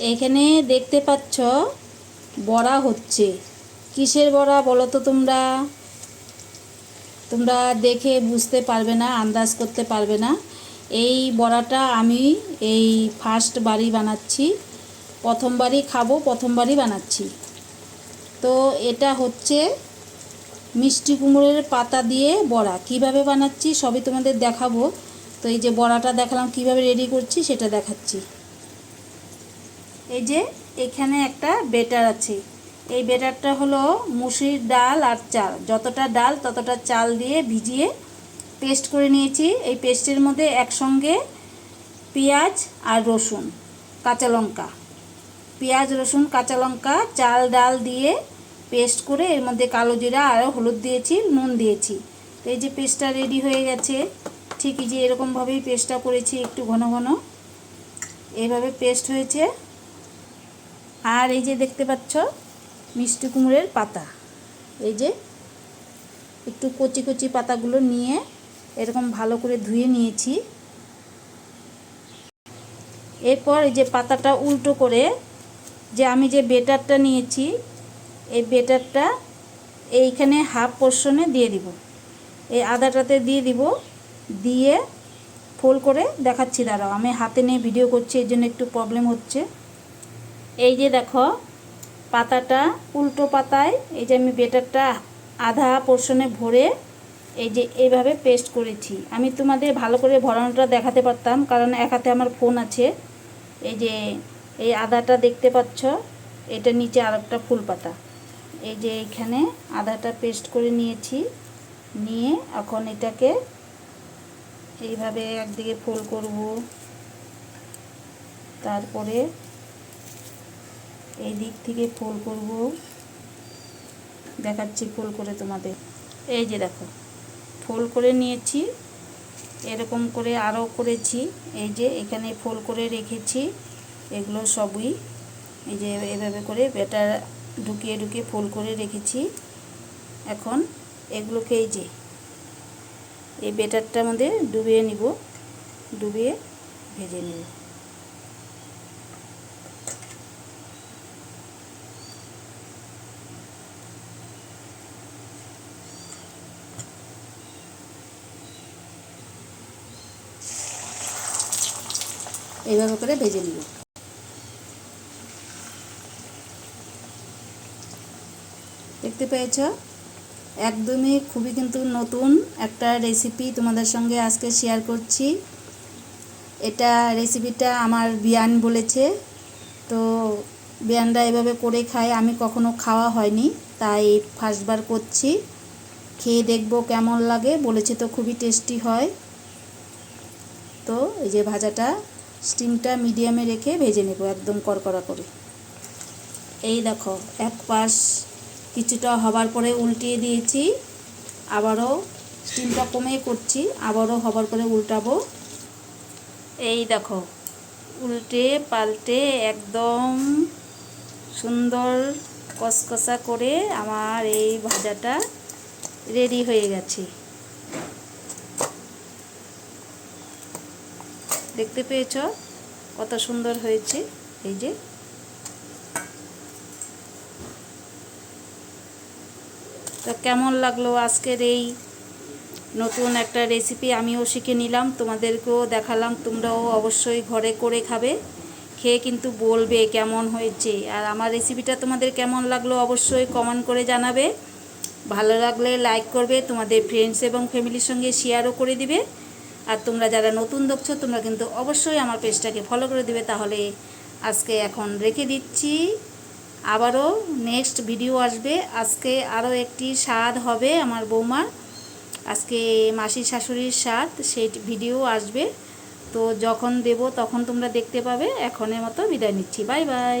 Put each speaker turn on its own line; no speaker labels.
এখানে দেখতে পাচ্ছ বড়া হচ্ছে। কিসের বড়া বলো তো তোমরা? তোমরা দেখে বুঝতে পারবে না, আন্দাজ করতে পারবে না। এই বড়াটা আমি এই ফার্স্ট বাড়ি বানাচ্ছি, প্রথমবারই খাব, প্রথমবারই বানাচ্ছি। তো এটা হচ্ছে মিষ্টি কুমড়োর পাতা দিয়ে বড়া। কীভাবে বানাচ্ছি সবই তোমাদের দেখাবো। তো এই যে বড়াটা দেখালাম, কীভাবে রেডি করছি সেটা দেখাচ্ছি। এই যে এখানে একটা বেটার আছে। এই বেটারটা হলো মুসুরির ডাল আর চাল। যতটা ডাল, ততটা চাল দিয়ে ভিজিয়ে পেস্ট করে নিয়েছি। এই পেস্টের মধ্যে একসঙ্গে পেঁয়াজ আর রসুন, কাঁচা লঙ্কা। পেঁয়াজ, রসুন, কাঁচা লঙ্কা, চাল, ডাল দিয়ে পেস্ট করে এর মধ্যে কালো জিরা আর হলুদ দিয়েছি, নুন দিয়েছি। তো এই যে পেস্টটা রেডি হয়ে গেছে। ঠিকই যে এরকমভাবেই পেস্টটা করেছি একটু ঘন ঘন। এইভাবে পেস্ট হয়েছে। আর এই যে দেখতে পাচ্ছ, মিষ্টি কুমড়ের পাতা। এই যে একটু কচি কচি পাতাগুলো নিয়ে এরকম ভালো করে ধুয়ে নিয়েছি। এরপর এই যে পাতাটা উল্টো করে যে আমি যে বেটারটা নিয়েছি, এই বেটারটা এইখানে হাফ পোর্শনে দিয়ে দিব। এই আদাটাতে দিয়ে দিব, দিয়ে ফোল করে দেখাচ্ছি। দাঁড়াও, আমি হাতে নিয়ে ভিডিও করছি এই জন্য একটু প্রবলেম হচ্ছে। এই যে দেখো, পাতাটা উল্টো পাতায়, এই যে আমি বেটারটা আধা পোর্শনে ভরে এই যে এইভাবে পেস্ট করেছি। আমি তোমাদের ভালো করে ভরানোটা দেখাতে পারতাম, কারণ এক হাতে আমার ফোন আছে। এই যে এই আদাটা দেখতে পাচ্ছ, এটা নিচে আরেকটা ফুল পাতা। এই যে এখানে আদাটা পেস্ট করে নিয়েছি, নিয়ে এখন এটাকে এইভাবে একদিকে ফুল করব। তারপরে এই দিক থেকে ফোল করব। দেখাচ্ছি ফোল করে তোমাদের। এই যে দেখো, ফোল করে নিয়েছি, এরকম করে আরও করেছি। এই যে এখানে ফোল করে রেখেছি, এগুলো সবই। এই যে এভাবে করে বেটার ঢুকিয়ে ঢুকিয়ে ফোল করে রেখেছি। এখন এগুলোকে এই যে, এই বেটারটার মধ্যে ডুবিয়ে নিব, ডুবিয়ে ভেজে নেব। এইভাবে করে ভেজে নিব। দেখতে পেয়েছ? একদমই খুবই কিন্তু নতুন একটা রেসিপি তোমাদের সঙ্গে আজকে শেয়ার করছি। এটা রেসিপিটা আমার বিয়ান বলেছে। তো বিয়ানরা এভাবে করে খায়, আমি কখনো খাওয়া হয়নি, তাই ফার্স্টবার করছি। খেয়ে দেখব কেমন লাগে, বলেছে তো খুবই টেস্টি হয়। তো এই যে ভাজাটা স্টিমটা মিডিয়ামে রেখে ভেজে নেব একদম কড়কড়া করে। এই দেখো, এক পাশ কিছুটা হবার পরে উল্টিয়ে দিয়েছি, আবারও স্টিমটা কমে করছি, আবারও হবার পরে উল্টাবো। এই দেখো, উল্টে পাল্টে একদম সুন্দর কসকসা করে আমার এই ভাজাটা রেডি হয়ে গেছে। দেখতে পেয়েছ কত সুন্দর হয়েছে, এই যে। তো কেমন লাগল আজকের এই নতুন একটা রেসিপি আমিও শিখে নিলাম, তোমাদেরকেও দেখালাম, তোমরাও অবশ্যই ঘরে করে খাবে, খেয়ে কিন্তু বলবে কেমন হয়েছে। আর আমার রেসিপিটা তোমাদের কেমন লাগল অবশ্যই কমেন্ট করে জানাবে। ভালো লাগলে লাইক করবে, তোমাদের ফ্রেন্ডস এবং ফ্যামিলির সঙ্গে শেয়ারও করে দিবে। আর তোমরা যারা নতুন দেখছ, তোমরা কিন্তু অবশ্যই আমার পেজটাকে ফলো করে দিবে। তাহলে আজকে এখন রেখে দিচ্ছি। আবারও নেক্সট ভিডিও আসবে। আজকে আরও একটি স্বাদ হবে আমার বৌমার। আজকে মাসি শাশুড়ির স্বাদ, সেই ভিডিও আসবে। তো যখন দেব তখন তোমরা দেখতে পাবে। এখনের মতো বিদায় নিচ্ছি। Bye bye.